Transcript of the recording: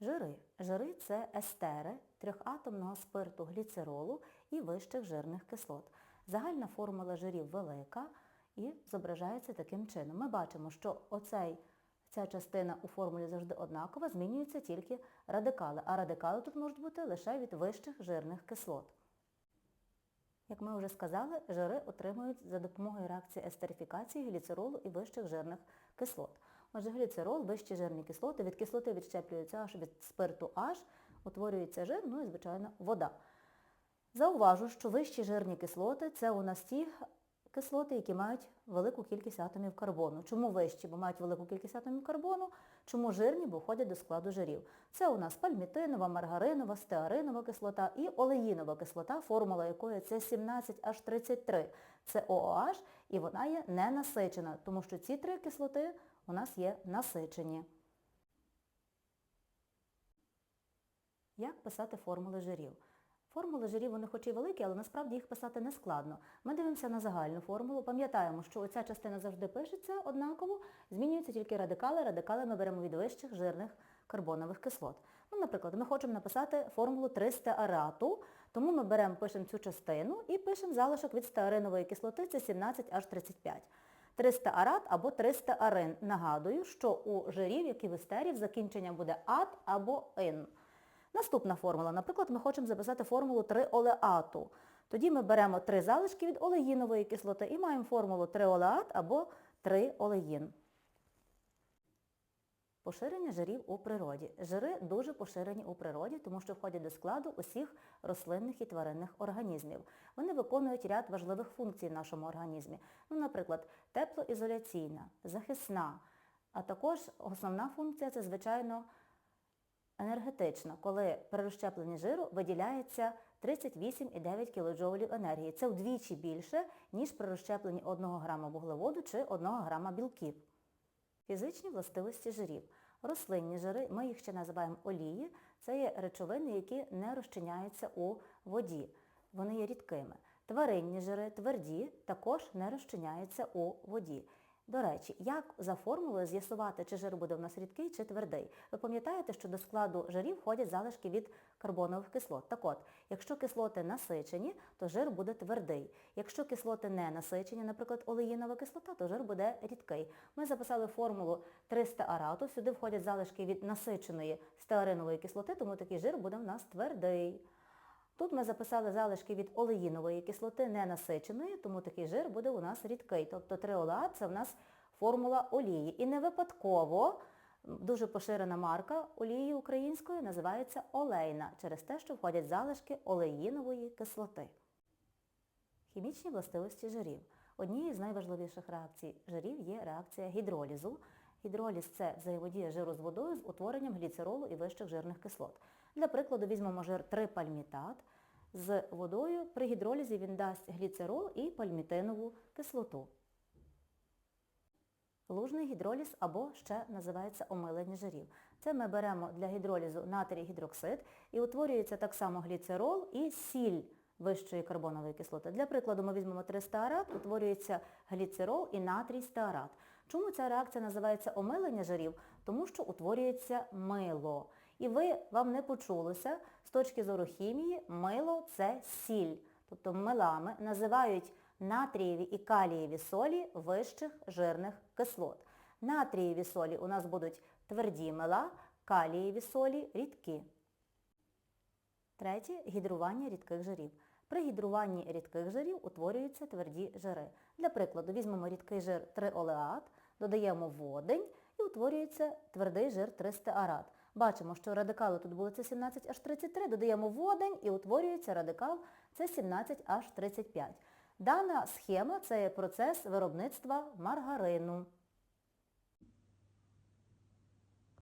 Жири. Жири це естери трьохатомного спирту гліцеролу і вищих жирних кислот. Загальна формула жирів велика і зображається таким чином. Ми бачимо, що оцей, ця частина у формулі завжди однакова, змінюються тільки радикали, а радикали тут можуть бути лише від вищих жирних кислот. Як ми вже сказали, жири отримують за допомогою реакції естерифікації гліцеролу і вищих жирних кислот. Отже, гліцерол, вищі жирні кислоти, від кислоти відщеплюються аж від спирту аж, утворюється жир, ну і, звичайно, вода. Зауважу, що вищі жирні кислоти – це у нас ті кислоти, які мають велику кількість атомів карбону. Чому вищі? Бо мають велику кількість атомів карбону. Чому жирні? Бо входять до складу жирів. Це у нас пальмітинова, маргаринова, стеаринова кислота і олеїнова кислота, формула якої це 17H33. Це OOH, і вона є ненасичена, тому що ці три кислоти у нас є насичені. Як писати формули жирів? Формули жирів, вони хоч і великі, але насправді їх писати не складно. Ми дивимося на загальну формулу, пам'ятаємо, що оця частина завжди пишеться однаково, змінюються тільки радикали. Радикали ми беремо від вищих жирних карбонових кислот. Ну, наприклад, ми хочемо написати формулу 3 стеарату, тому ми беремо, пишемо цю частину і пишемо залишок від стеаринової кислоти, це 17H35. 300 арат або 300 арин. Нагадую, що у жирів, як і в естерів, закінчення буде ат або ин. Наступна формула. Наприклад, ми хочемо записати формулу 3 олеату. Тоді ми беремо три залишки від олеїнової кислоти і маємо формулу 3 олеат або 3 олеїн. Поширення жирів у природі. Жири дуже поширені у природі, тому що входять до складу усіх рослинних і тваринних організмів. Вони виконують ряд важливих функцій в нашому організмі. Ну, наприклад, теплоізоляційна, захисна, а також основна функція це, звичайно, енергетична, коли при розщепленні жиру виділяється 38,9 кДж енергії. Це вдвічі більше, ніж при розщепленні 1 грама вуглеводу чи 1 грама білків. Фізичні властивості жирів. Рослинні жири, ми їх ще називаємо олії, це є речовини, які не розчиняються у воді. Вони є рідкими. Тваринні жири, тверді, також не розчиняються у воді. До речі, як за формулою з'ясувати, чи жир буде в нас рідкий, чи твердий? Ви пам'ятаєте, що до складу жирів входять залишки від карбонових кислот. Так от, якщо кислоти насичені, то жир буде твердий. Якщо кислоти не насичені, наприклад, олеїнова кислота, то жир буде рідкий. Ми записали формулу 300 арату, сюди входять залишки від насиченої стеаринової кислоти, тому такий жир буде в нас твердий. Тут ми записали залишки від олеїнової кислоти ненасиченої, тому такий жир буде у нас рідкий. Тобто триолеат – це в нас формула олії. І не випадково дуже поширена марка олії української називається олейна, через те, що входять залишки олеїнової кислоти. Хімічні властивості жирів. Однією з найважливіших реакцій жирів є реакція гідролізу. Гідроліз – це взаємодія жиру з водою з утворенням гліцеролу і вищих жирних кислот. Для прикладу візьмемо жир 3-пальмітат. З водою при гідролізі він дасть гліцерол і пальмітинову кислоту. Лужний гідроліз або ще називається омилення жирів. Це ми беремо для гідролізу натрій гідроксид і утворюється так само гліцерол і сіль вищої карбонової кислоти. Для прикладу ми візьмемо 3 стеарат, утворюється гліцерол і натрій стеарат. Чому ця реакція називається омилення жирів? Тому що утворюється мило. І ви, вам не почулося, з точки зору хімії, мило – це сіль. Тобто милами називають натрієві і калієві солі вищих жирних кислот. Натрієві солі у нас будуть тверді мила, калієві солі – рідкі. Третє – гідрування рідких жирів. При гідруванні рідких жирів утворюються тверді жири. Для прикладу, візьмемо рідкий жир 3-олеат, додаємо водень і утворюється твердий жир 300 арат. Бачимо, що радикали тут були це 17H33, додаємо водень і утворюється радикал це 17H35. Дана схема – це процес виробництва маргарину.